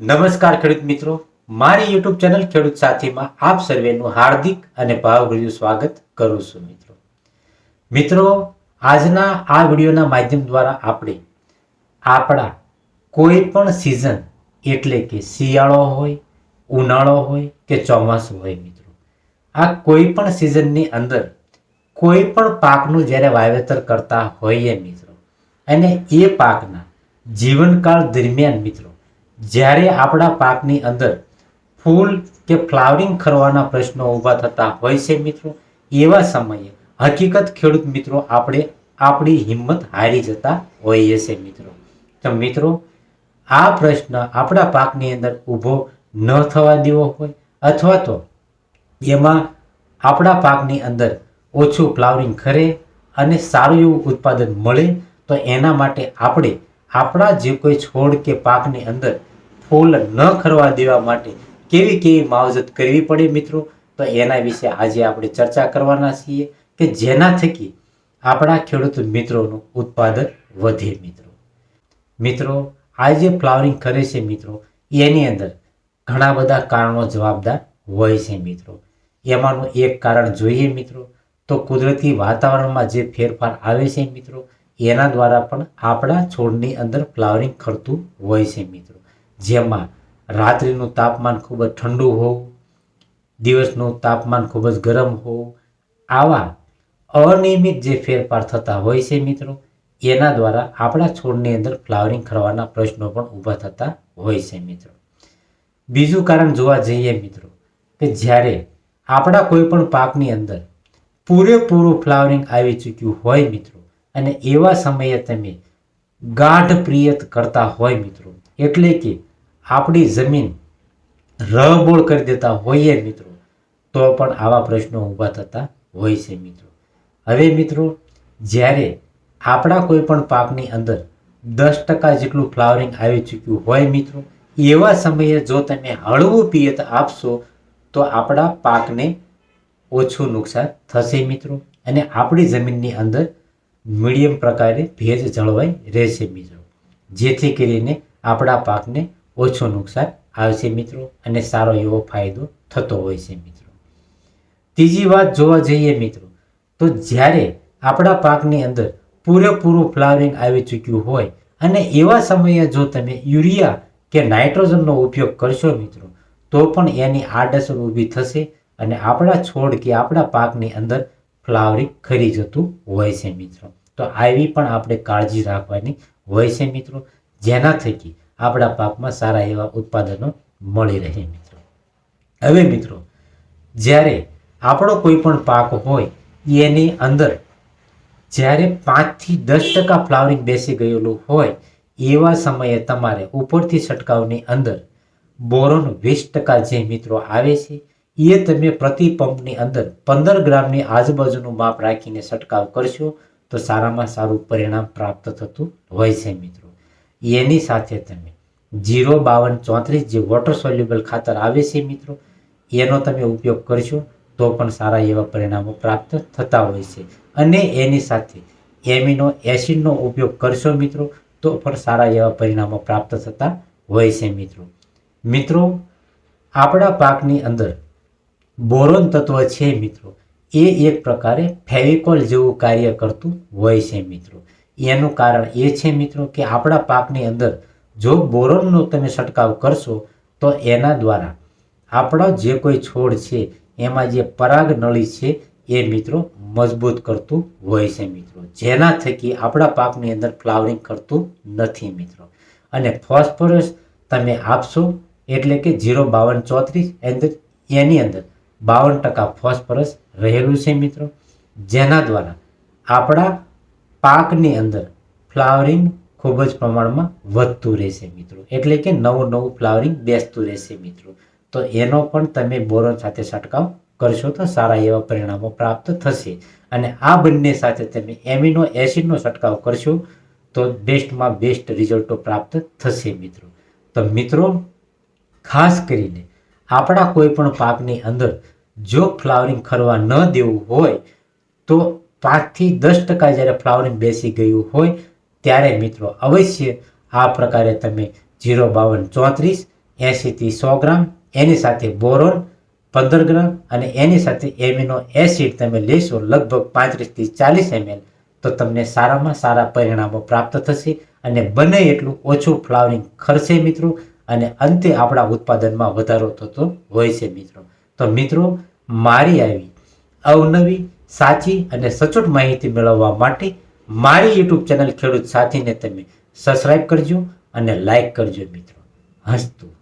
નમસ્કાર ખેડૂત મિત્રો. મારી યુટ્યુબ ચેનલ ખેડૂત સાથીમાં આપ સર્વેનું હાર્દિક અને ભાવભર્યું સ્વાગત કરું છું મિત્રો. મિત્રો, આજના આ વિડીયોના માધ્યમ દ્વારા આપણે આપણા કોઈ પણ સિઝન એટલે કે શિયાળો હોય, ઉનાળો હોય કે ચોમાસું હોય મિત્રો. આ કોઈ પણ સિઝનની અંદર કોઈ પણ પાકનું જ્યારે વાવેતર કરતા હોઈએ મિત્રો. અને એ પાકના જીવનકાળ દરમિયાન મિત્રો જ્યારે આપણા પાકની અંદર ફૂલ કે ફ્લાવરિંગ કરવાના પ્રશ્નો ઊભા થતા હોય છે મિત્રો, એવા સમયે હકીકત ખેડૂત મિત્રો આપણે આપણી હિંમત હારી જતા હોઈએ છે મિત્રો. તો મિત્રો, આ પ્રશ્ન આપણા પાકની અંદર ઊભો ન થવા દેવો હોય અથવા તો એમાં આપણા પાકની અંદર ઓછું ફ્લાવરિંગ ખરે અને સારું એવું ઉત્પાદન મળે તો એના માટે આપણે આપણા જે કોઈ છોડ કે પાકની અંદર ફૂલ ન ખરવા દેવા માટે કેવી કેવી માવજત કરવી પડે મિત્રો? તો એના વિશે આજે આપણે ચર્ચા કરવાના છીએ કે જેના થકી આપણા ખેડૂત મિત્રોનું ઉત્પાદન વધે મિત્રો. મિત્રો, આ જે ફ્લાવરિંગ કરે છે મિત્રો, એની અંદર ઘણા બધા કારણો જવાબદાર હોય છે મિત્રો. એમાંનું એક કારણ જોઈએ મિત્રો, તો કુદરતી વાતાવરણમાં જે ફેરફાર આવે છે મિત્રો, એના દ્વારા પણ આપણા છોડની અંદર ફ્લાવરિંગ ખરતું હોય છે મિત્રો. જેમાં રાત્રિનું તાપમાન ખૂબ જ ઠંડુ હોવું દિવસનું તાપમાન ખૂબ જ ગરમ હોવું આવા અનિયમિત જે ફેરફાર થતા હોય છે મિત્રો, એના દ્વારા આપણા છોડની અંદર ફ્લાવરિંગ કરવાના પ્રશ્નો પણ ઊભા થતા હોય છે મિત્રો. બીજું કારણ જોવા જઈએ મિત્રો, કે જ્યારે આપણા કોઈ પણ પાકની અંદર પૂરેપૂરું ફ્લાવરિંગ આવી ચૂક્યું હોય મિત્રો, અને એવા સમયે તમે ગાઢ પ્રિયત કરતા હોય મિત્રો, એટલે કે આપણી જમીન રહબોળ કરી દેતા હોઈએ મિત્રો, તો પણ આવા પ્રશ્નો ઊભા થતા હોય છે મિત્રો. હવે મિત્રો, જ્યારે આપણા કોઈ પણ પાકની અંદર દસ ટકા જેટલું ફ્લાવરિંગ આવી ચૂક્યું હોય મિત્રો, એવા સમયે જો તમે હળવું પિયત આપશો, તો આપણા પાકને ઓછું નુકસાન થશે મિત્રો. અને આપણી જમીનની અંદર મીડિયમ પ્રકારે ભેજ જળવાઈ રહેશે મિત્રો. જેથી કરીને આપણા પાકને ઓછું નુકસાન આવે છે મિત્રો અને સારો એવો ફાયદો થતો હોય છે મિત્રો. ત્રીજી વાત જોવા જઈએ મિત્રો, તો જ્યારે આપણા પાકની અંદર પૂરેપૂરું ફ્લાવરિંગ આવી ચૂક્યું હોય અને એવા સમયે જો તમે યુરિયા કે નાઇટ્રોજનનો ઉપયોગ કરશો મિત્રો, તો પણ એની આડઅસર ઊભી થશે અને આપણા છોડ કે આપણા પાકની અંદર ફ્લાવરિંગ ખરી જતું હોય છે મિત્રો. તો આવી પણ આપણે કાળજી રાખવાની હોય છે મિત્રો. જેના થકી આપણા પાકમાં સારા એવા ઉત્પાદનો મળી રહે મિત્રો. હવે મિત્રો, જ્યારે આપણો કોઈ પણ પાક હોય, એની અંદર જ્યારે પાંચથી દસ ટકા ફ્લાવરિંગ બેસી ગયેલું હોય, એવા સમયે તમારે ઉપરથી છંટકાવની અંદર બોરોન વીસ ટકા જે મિત્રો આવે છે, એ તમે પ્રતિ પંપની અંદર પંદર ગ્રામની આજુબાજુનું માપ રાખીને છંટકાવ કરશો, તો સારામાં સારું પરિણામ પ્રાપ્ત થતું હોય છે મિત્રો. એની સાથે તમે જીરો બાવન ચોત્રીસ જે વોટર સોલ્યુબલ ખાતર આવે છે મિત્રો, એનો તમે ઉપયોગ કરશો તો પણ સારા એવા પરિણામો પ્રાપ્ત થતા હોય છે. અને એની સાથે એમિનો એસિડનો ઉપયોગ કરશો મિત્રો, તો પણ સારા એવા પરિણામો પ્રાપ્ત થતા હોય છે મિત્રો. મિત્રો, આપણા પાકની અંદર બોરોન તત્વ છે મિત્રો, એ એક પ્રકારે ફેવિકોલ જેવું કાર્ય કરતું હોય છે મિત્રો. એનું કારણ એ છે મિત્રો કે આપણા પાકની અંદર જો બોરોનનો તમે છંટકાવ કરશો, તો એના દ્વારા આપણો જે કોઈ છોડ છે, એમાં જે પરાગ નળી છે, એ મિત્રો મજબૂત કરતું હોય છે મિત્રો. જેના થકી આપણા પાકની અંદર ફ્લાવરિંગ કરતું નથી મિત્રો. અને ફોસ્ફરસ તમે આપશો, એટલે કે જીરો બાવન ચોત્રીસ અંદર એની અંદર બાવન ટકા ફોસ્ફરસ રહેલું છે મિત્રો. જેના દ્વારા આપણા પાકની અંદર ફ્લાવરિંગ ખૂબ જ પ્રમાણમાં વધતું રહેશે મિત્રો. એટલે કે નવું નવું ફ્લાવરિંગ બેસતું રહેશે મિત્રો. તો એનો પણ તમે બોરોન સાથે છંટકાવ કરશો તો સારા એવા પરિણામો પ્રાપ્ત થશે. અને આ બંને સાથે તમે એમિનો એસિડનો છંટકાવ કરશો તો બેસ્ટમાં બેસ્ટ રિઝલ્ટો પ્રાપ્ત થશે મિત્રો. તો મિત્રો, ખાસ કરીને આપણા કોઈ પણ પાકની અંદર જો ફ્લાવરિંગ ખરવા ન દેવું હોય તો પાંચથી દસ ટકા જ્યારે ફ્લાવરિંગ બેસી ગયું હોય ત્યારે મિત્રો અવશ્ય આ પ્રકારે તમે જીરો બાવન ચોત્રીસ, એંશીથી સો ગ્રામ, એની સાથે બોરોન પંદર ગ્રામ અને એની સાથે એમિનો એસિડ તમે લેશો લગભગ પાંત્રીસથી ચાલીસ એમએલ, તો તમને સારામાં સારા પરિણામો પ્રાપ્ત થશે અને બને એટલું ઓછું ફ્લાવરિંગ ખર્ચે મિત્રો અને અંતે આપણા ઉત્પાદનમાં વધારો થતો હોય છે મિત્રો. તો મિત્રો, મારી આવી અવનવી, સાચી અને સચોટ માહિતી મેળવવા માટે મારી યુટ્યુબ ચેનલ ખેડૂત સાથીને તમે સબસ્ક્રાઈબ કરજો અને લાઈક કરજો મિત્રો. હસતું.